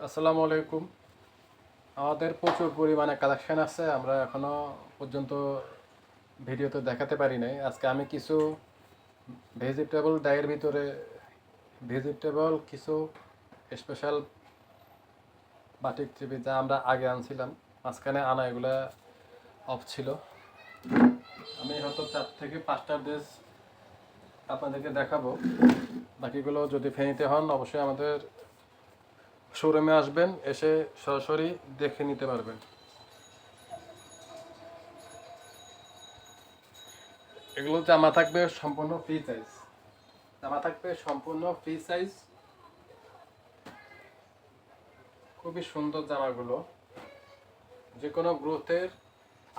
আসসালামু আলাইকুম। আমাদের প্রচুর পরিমাণে কালেকশান আছে, আমরা এখনও পর্যন্ত ভিডিওতে দেখাতে পারি নাই। আজকে আমি কিছু ভেজিটেবল ডায়ের ভিতরে ভেজিটেবল কিছু স্পেশাল বাটিক টিভি যা আমরা আগে আনছিলাম, মাঝখানে আনা এগুলা অফ ছিল। আমি হয়তো চার থেকে পাঁচটা ড্রেস আপনাদেরকে দেখাবো। বাকিগুলো যদি ফেনিতে হন, অবশ্যই আমাদের শোরুমে আসবেন, এসে সরাসরি দেখে নিতে পারবেন। এগুলো জামা থাকবে সম্পূর্ণ ফ্রি সাইজ জামা থাকবে সম্পূর্ণ ফ্রি সাইজ খুবই সুন্দর জামাগুলো। যে কোনো গ্রোথের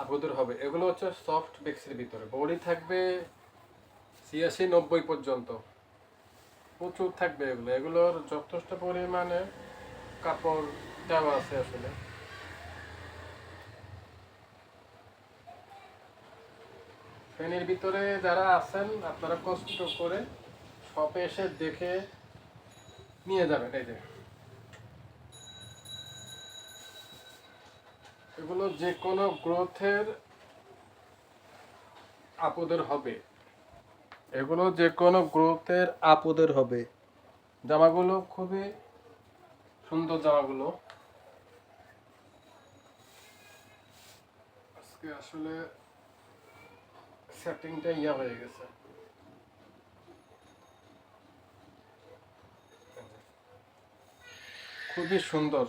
আবুদর হবে। এগুলো হচ্ছে সফট বেক্সের ভিতরে। বডি থাকবে ছিয়াশি নব্বই পর্যন্ত। প্রচুর থাকবে এগুলো। এগুলোর যথেষ্ট পরিমাণে কাপড় দেওয়া আছে আসলে। ফ্যানের ভিতরে যারা আছেন, আপনারা কষ্ট করে শপে এসে দেখে নিয়ে যাবেন, এই যে। এগুলো যে কোনো গ্রোথের আপদের হবে। এগুলো যে কোনো গ্রোথের আপদের হবে। জামাগুলো খুবই সুন্দর জামাগুলো আজকে আসলে সেটিংটা ইয়া হয়ে গেছে। খুবই সুন্দর।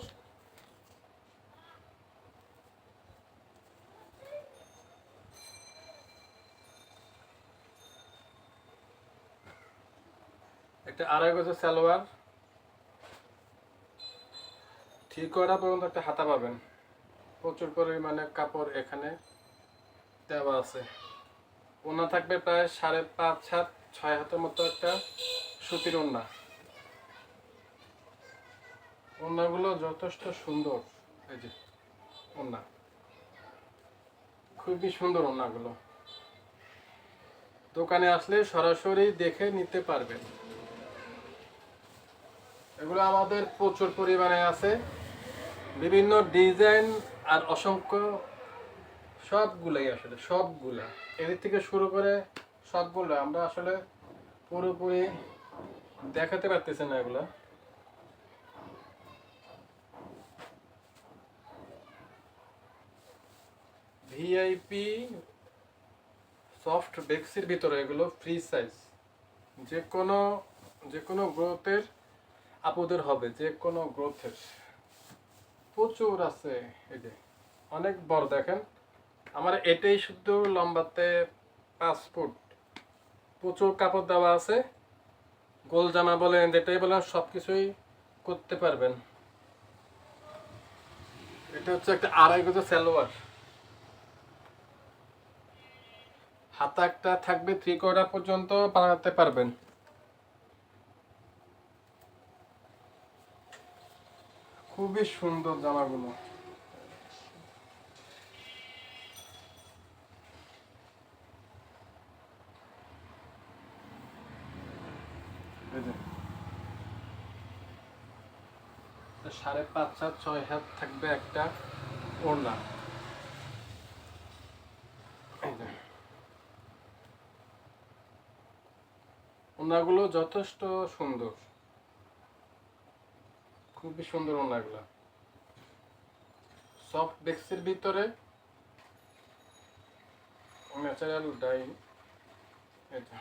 একটা আড়াই গজের সালোয়ার। ঠিক করা পর্যন্ত একটা হাতা পাবেন। প্রচুর পরিমাণে কাপড় এখানে দেওয়া আছে। ওনা থাকবে প্রায় সাড়ে পাঁচ হাত, ছয় হাতের মতো একটা সুতির ওনা ওনাগুলো যথেষ্ট সুন্দর, এই যে ওনা খুবই সুন্দর ওনাগুলো দোকানে আসলে সরাসরি দেখে নিতে পারবেন। এগুলো আমাদের প্রচুর পরিমাণে আছে। বিভিন্ন ডিজাইন আর অসংখ্য সবগুলাই আসলে, সবগুলা। এদিক থেকে শুরু করে সবগুলো আমরা আসলে পুরোপুরি দেখাতে পারতেছি না এগুলা। ভিআইপি সফট বেক্সির ভিতরে এগুলো ফ্রি সাইজ। যে কোনো যে কোনো গ্রোথের, আপদের হবে, যে কোনো গ্রোথের। প্রচুর আছে এই যে অনেক বড়, দেখেন। আমার এটাই শুধু লম্বাতে পাঁচ ফুট। প্রচুর কাপড় দেওয়া আছে। গোল জামা বলেন, যেটাই বলেন সব কিছুই করতে পারবেন। এটা হচ্ছে একটা আড়াই গজ হাতা একটা থাকবে থ্রি কোয়ার্টার পর্যন্ত বানাতে পারবেন। খুবই সুন্দর জামাগুলো। সাড়ে পাঁচ সাত ছয় হাত থাকবে একটা ওড়না। ওড়নাগুলো যথেষ্ট সুন্দর। খুবই সুন্দর ওড়নাগুলো সফট বেক্সের ভিতরে ন্যাচারাল ডাই এটা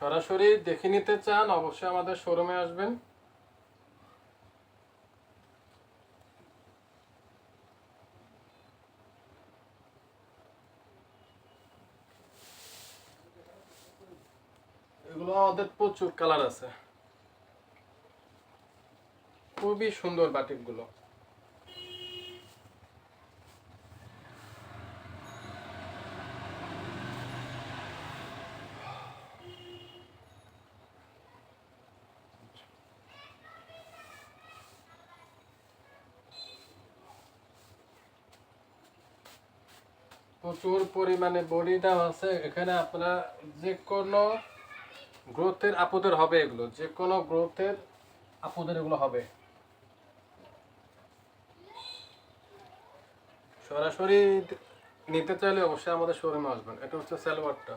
সরাসরি দেখে নিতে চান, অবশ্যই আমাদের শোরুমে আসবেন। এগুলো আমাদের প্রচুর কালার আছে। খুবই সুন্দর বাটিকগুলো। প্রচুর পরিমাণে বডি দাম আছে। এখানে আপনারা যে কোনো গ্রোথের আপদের হবে এগুলো। যে কোনো গ্রোথের আপুদের এগুলো হবে। সরাসরি নিতে চাইলে অবশ্যই আমাদের শোরুমে আসবেন। এটা হচ্ছে সালোয়ারটা।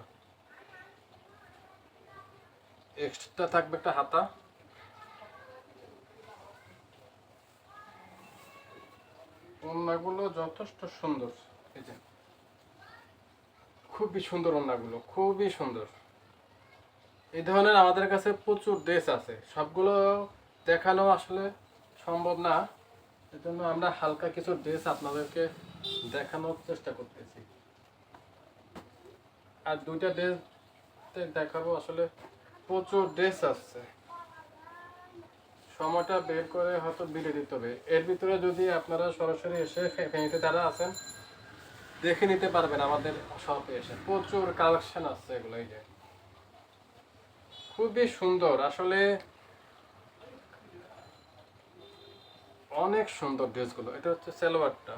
এক্সট্রা থাকবে একটা হাতা। ওড়নাগুলো যথেষ্ট সুন্দর। এই যে। খুবই সুন্দর ওড়নাগুলো, খুবই সুন্দর। এই ধরনের আমাদের কাছে প্রচুর ড্রেস আছে। সবগুলো দেখানো আসলে সম্ভব না। এজন্য আমরা হালকা কিছু ড্রেস আপনাদেরকে দেখানোর চেষ্টা করতেছি। আর দুইটা ড্রেস দেখাবো, আসলে প্রচুর ড্রেস আসছে। সময়টা বের করে হয়তো বিলে দিতে হবে। এর ভিতরে যদি আপনারা সরাসরি এসে ফ্যামিলিতে যারা আছেন, দেখে নিতে পারবেন আমাদের শপে এসে। প্রচুর কালেকশন আছে এগুলো, এই যে। খুবই সুন্দর, আসলে অনেক সুন্দর ড্রেসগুলো। এটা হচ্ছে সালোয়ারটা।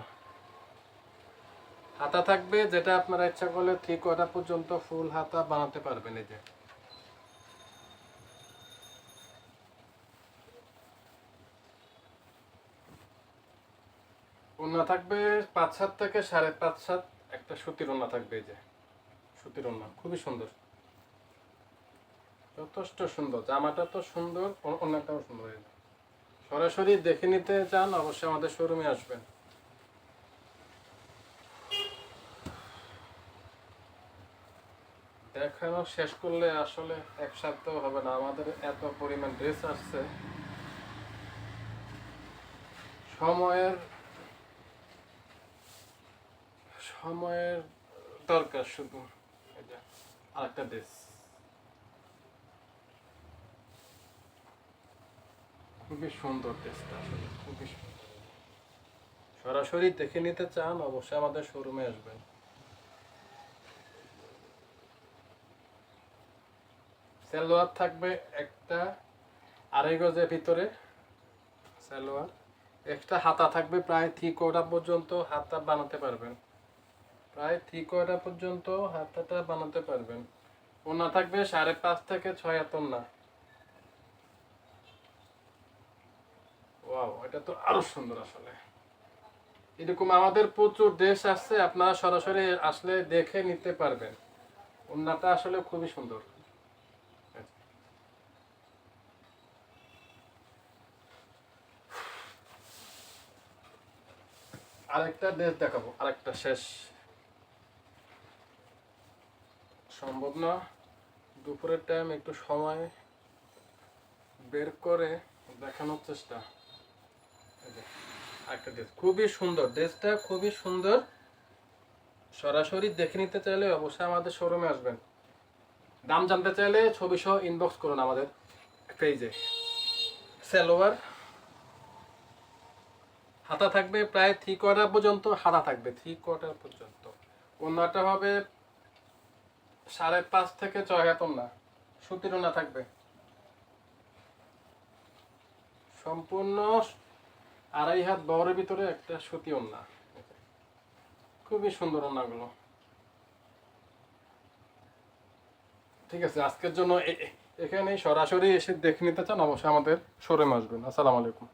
হাতা থাকবে, যেটা আপনারা ইচ্ছা করলে থ্রি কোয়ার্টার পর্যন্ত ফুল হাতা বানাতে পারবেন এই যে। ওন্না থাকবে পাঁচ সাত থেকে সাড়ে পাঁচ সাত, একটা সুতির ওন্না থাকবে এই যে। সুতির ওন্না খুবই সুন্দর। যথেষ্ট সুন্দর, জামাটা তো সুন্দর ও- ওন্নাটাও সুন্দর সরাসরি দেখে নিতে চান, অবশ্যই আমাদের শোরুমে আসবেন। দেখানো শেষ করলে আসলে এক সপ্তাহ হবে না। আমাদের এত পরিমাণ ড্রেস আসছে। সময়ের সময়ের দরকার শুধু। আরেকটা ড্রেস খুবই সুন্দর ড্রেসটা আসলে, খুবই সরাসরি দেখে নিতে চান, অবশ্যই আমাদের শোরুমে আসবেন। সালোয়ার থাকবে একটা আড়াই গজের ভিতরে সালোয়ার। এক্সট্রা হাতা থাকবে প্রায় থ্রি কোয়ার্টার পর্যন্ত হাতা বানাতে পারবেন। প্রায় থ্রি কোয়ার্টার পর্যন্ত হাতাটা বানাতে পারবেন। ওনা থাকবে সাড়ে পাঁচ থেকে ছয় হাত না ওয়াও, এটা তো আরও সুন্দর আসলে। এরকম আমাদের প্রচুর দেশ আসছে আপনারা সরাসরি আসলে দেখে নিতে পারবেন। ওনাটা আসলে খুবই সুন্দর। আরেকটা ড্রেস দেখাবো, আরেকটা শেষ। সম্ভব না, দুপুরের টাইম একটু সময় বের করে দেখানোর চেষ্টা। আরেকটা ড্রেস খুবই সুন্দর ড্রেসটা খুবই সুন্দর। সরাসরি দেখে নিতে চাইলে অবশ্যই আমাদের শোরুমে আসবেন। দাম জানতে চাইলে ছবি সহ ইনবক্স করুন আমাদের পেজে সালোয়ার হাতা থাকবে প্রায় থ্রি কোয়ার্টার পর্যন্ত, হাতা থাকবে থ্রি কোয়ার্টার পর্যন্ত। ওনাটা হবে সাড়ে পাঁচ থেকে ছয় হাত না সুতির ওনা থাকবে। সম্পূর্ণ আড়াই হাত বহরের ভিতরে একটা সুতি ওনা খুবই সুন্দর ওনাগুলো ঠিক আছে, আজকের জন্য এখানেই সরাসরি এসে দেখে নিতে চান, অবশ্যই আমাদের শোরুমে আসবেন। আসসালামু আলাইকুম।